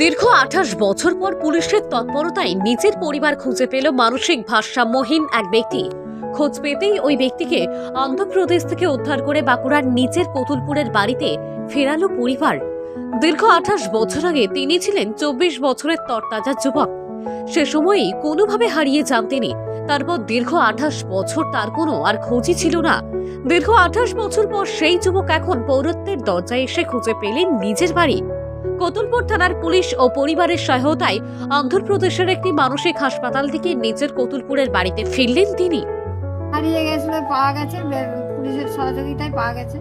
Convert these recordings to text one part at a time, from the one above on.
দীর্ঘ আঠাশ বছর পর পুলিশের তৎপরতায় নিজের পরিবার খুঁজে পেল মানসিক ভারসাম্যহীন এক ব্যক্তি। খোঁজ পেতেই ওই ব্যক্তিকে অন্ধ্রপ্রদেশ থেকে উদ্ধার করে বাঁকুড়ার নিচের কতুলপুরের বাড়িতে ফেরালো পরিবার। দীর্ঘ আঠাশ বছর আগে তিনি ছিলেন চব্বিশ বছরের তরতাজা যুবক। সে সময়ই কোনোভাবে হারিয়ে যান তিনি। তারপর দীর্ঘ আঠাশ বছর তার কোনো আর খোঁজই ছিল না। দীর্ঘ আঠাশ বছর পর সেই যুবক এখন পৌরত্বের দরজায় এসে খুঁজে পেলেন নিজের বাড়ি। কতুলপুর থানার পুলিশ ও পরিবারের সহায়তায় অন্ধ্রপ্রদেশের একটি মানসিক হাসপাতাল থেকে নিজের কতুলপুরের বাড়িতে ফিরলেন তিনি। হারিয়ে গেছিল পাওয়া গেছে পুলিশের সহযোগিতায় পাওয়া গেছে।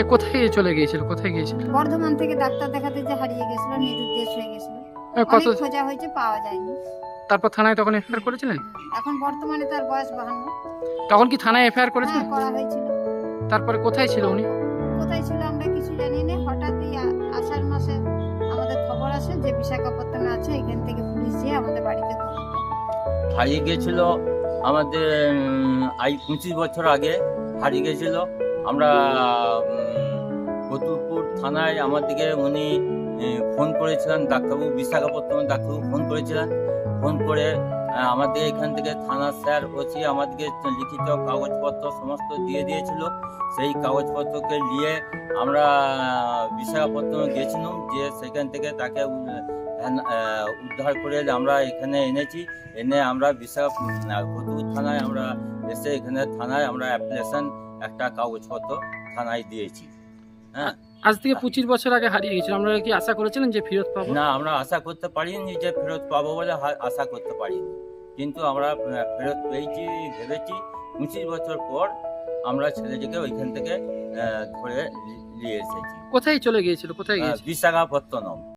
এ কোথায় চলে গিয়েছিল কোথায় গিয়েছিল? বর্ধমান থেকে ডাক্তার দেখাতে যে হারিয়ে গেছিল নিরুদ্দেশ হয়ে গেছিল। এ, কত অনেক খোঁজা হয়েছে পাওয়া যায়নি। তারপর থানায় তখন এফআইআর করেছিলেন? এখন বর্তমানে তার বয়স বাহান্ন। তখন কি থানায় এফআইআর হ্যাঁ করেছিলেন করা হয়েছিল। তারপরে কোথায় ছিল উনি? আসে, যে বিশাখাপত্তনে আছে, এখান থেকে পুলিশ গিয়ে আমাদের বাড়িতে হারিয়ে গেছিল আমাদের আই, পঁচিশ বছর আগে হারিয়ে গেছিল। আমরা কতুরপুর থানায় আমাদেরকে উনি ফোন করেছিলেন, ডাক্তারবাবু বিশাখাপত্তন ডাক্তারবাবু ফোন করেছিলেন। ফোন করে আমাদের এখান থেকে থানা স্যার ওসি আমাদেরকে লিখিত কাগজপত্র সমস্ত দিয়ে দিয়েছিল। সেই কাগজপত্রকে নিয়ে আমরা বিশাখাপত্তন গেছিলাম যে সেখান থেকে তাকে উদ্ধার করে আমরা এখানে এনেছি। এনে আমরা বিশাখ থানায় আমরা এসে এখানে থানায় আমরা অ্যাপ্লিকেশন একটা কাগজপত্র থানায় দিয়েছি। হ্যাঁ? আজ থেকে পঁচিশ বছর আগে হারিয়ে গেছিল। আমরা কি আশা করেছিলেন যে ফেরত পাবো? না আমরা আশা করতে পারিনি যে ফেরত পাবো বলে আশা করতে পারিনি। কিন্তু আমরা ফেরত পেয়েছি ভেবেছি। পঁচিশ বছর পর আমরা ছেলেটিকে ওইখান থেকে আহ, ধরে নিয়ে এসেছি। কোথায় চলে গিয়েছিল? কোথায় গিয়েছিল? বিশাখাপত্তনম।